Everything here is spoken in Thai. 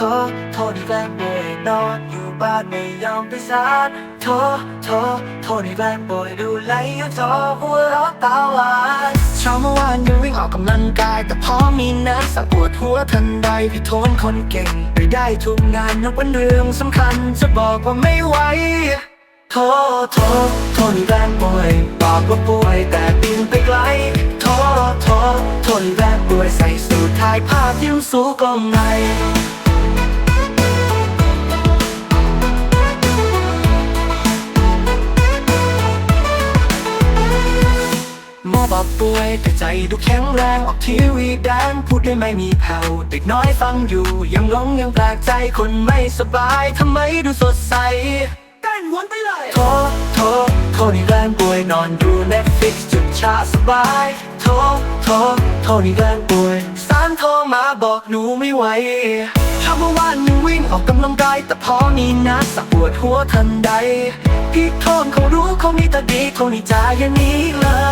ทษโทษที่แกล้งป่วยนอนอยู่บ้านไม่ยอมไปศาลโทษโทษโทษที่แกล้งป่วยดูแลอยู่จอหัวเราะตาหวานเช้าเมื่อวานยังวิ่งออกกำลังกาย แต่พอมีนัดสักปวดหัวทันใดพี่โทนคนเก่งไปได้ทุกงานนับเป็นเรื่องสำคัญ จะบอกว่าไม่ไหวโทษโทษโทษแรงป่วยบอกว่าป่วยแต่บินไปไกลโทษโทษโทษแรงป่วยใส่สูทถ่ายภาพยิ้มสู้กล้องใน ป่วยแต่ใจดูแข็งแรงออกทีวีแดงพูดได้ไม่มีแผ่วเด็กน้อยฟังอยู่ ยังงงยังแปลกใจคนไม่สบายทำไมดูสดใสเต้นวนไปเลยโทษโทษโทษนี่แกล้งป่วยนอนดู Netflix จุดชาสบายโทษโทษโทษนี่แกล้งป่วยสารโทรมาบอกหนูไม่ไหวเช้าเมื่อวานหนูวิ่งออกกำลังกายแต่พอมีนัดสักปวดหัวทันใดพี่โทนเขารู้เขามีตาดีเขานี่จาอย่างนี้เลย